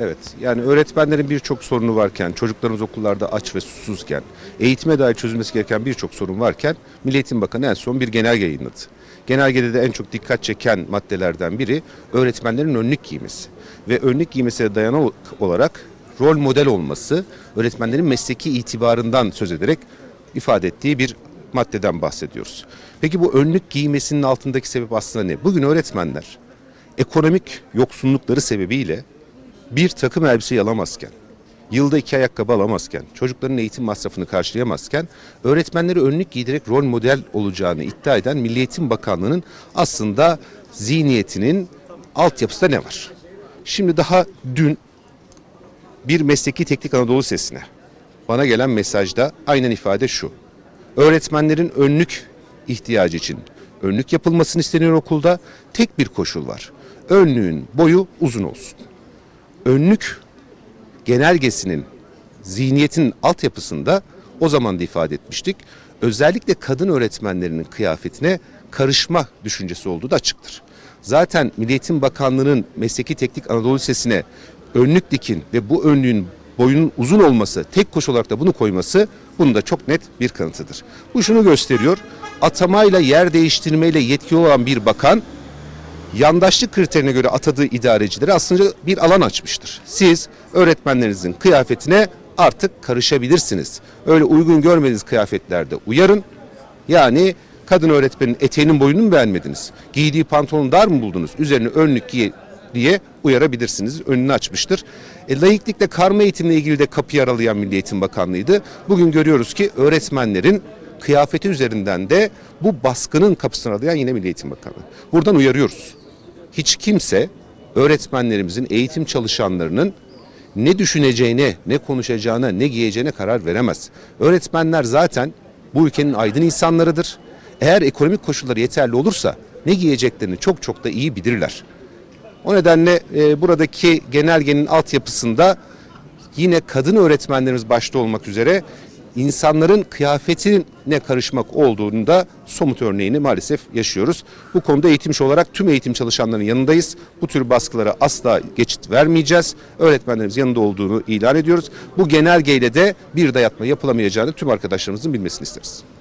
Evet yani öğretmenlerin birçok sorunu varken, çocuklarımız okullarda aç ve susuzken, eğitime dair çözülmesi gereken birçok sorun varken Milli Eğitim Bakanı en son bir genelge yayınladı. Genelgede de en çok dikkat çeken maddelerden biri öğretmenlerin önlük giymesi. Ve önlük giymesine dayanak olarak rol model olması, öğretmenlerin mesleki itibarından söz ederek ifade ettiği bir maddeden bahsediyoruz. Peki bu önlük giymesinin altındaki sebep aslında ne? Bugün öğretmenler ekonomik yoksunlukları sebebiyle bir takım elbiseyi alamazken, yılda iki ayakkabı alamazken, çocukların eğitim masrafını karşılayamazken, öğretmenleri önlük giydirerek rol model olacağını iddia eden Milli Eğitim Bakanlığı'nın aslında zihniyetinin altyapısında ne var? Şimdi daha dün bir mesleki teknik Anadolu sesine bana gelen mesajda aynen ifade şu. Öğretmenlerin önlük ihtiyacı için önlük yapılmasını isteniyor okulda. Tek bir koşul var. Önlüğün boyu uzun olsun. Önlük genelgesinin zihniyetin altyapısında o zaman da ifade etmiştik. Özellikle kadın öğretmenlerinin kıyafetine karışma düşüncesi olduğu da açıktır. Zaten Milli Eğitim Bakanlığı'nın Mesleki Teknik Anadolu Lisesi'ne önlük dikin ve bu önlüğün boyunun uzun olması, tek koşu olarak da bunu koyması bunun da çok net bir kanıtıdır. Bu şunu gösteriyor. Atamayla yer değiştirmeyle yetki olan bir bakan yandaşlık kriterine göre atadığı idarecilere aslında bir alan açmıştır. Siz öğretmenlerinizin kıyafetine artık karışabilirsiniz. Öyle uygun görmediğiniz kıyafetlerde uyarın. Yani kadın öğretmenin eteğinin boyunu mu beğenmediniz? Giydiği pantolonu dar mı buldunuz? Üzerine önlük giy diye uyarabilirsiniz. Önünü açmıştır. E, laiklikle karma eğitimle ilgili de kapıyı aralayan Milli Eğitim Bakanlığı'ydı. Bugün görüyoruz ki öğretmenlerin kıyafeti üzerinden de bu baskının kapısını aralayan yine Milli Eğitim Bakanlığı. Buradan uyarıyoruz hiç kimse öğretmenlerimizin, eğitim çalışanlarının ne düşüneceğine, ne konuşacağına, ne giyeceğine karar veremez. Öğretmenler zaten bu ülkenin aydın insanlarıdır. Eğer ekonomik koşulları yeterli olursa ne giyeceklerini çok çok da iyi bilirler. O nedenle e, buradaki genelgenin altyapısında yine kadın öğretmenlerimiz başta olmak üzere insanların kıyafetine karışmak olduğunu da somut örneğini maalesef yaşıyoruz. Bu konuda eğitimci olarak tüm eğitim çalışanlarının yanındayız. Bu tür baskılara asla geçit vermeyeceğiz. Öğretmenlerimiz yanında olduğunu ilan ediyoruz. Bu genelgeyle de bir dayatma yapılamayacağını tüm arkadaşlarımızın bilmesini isteriz.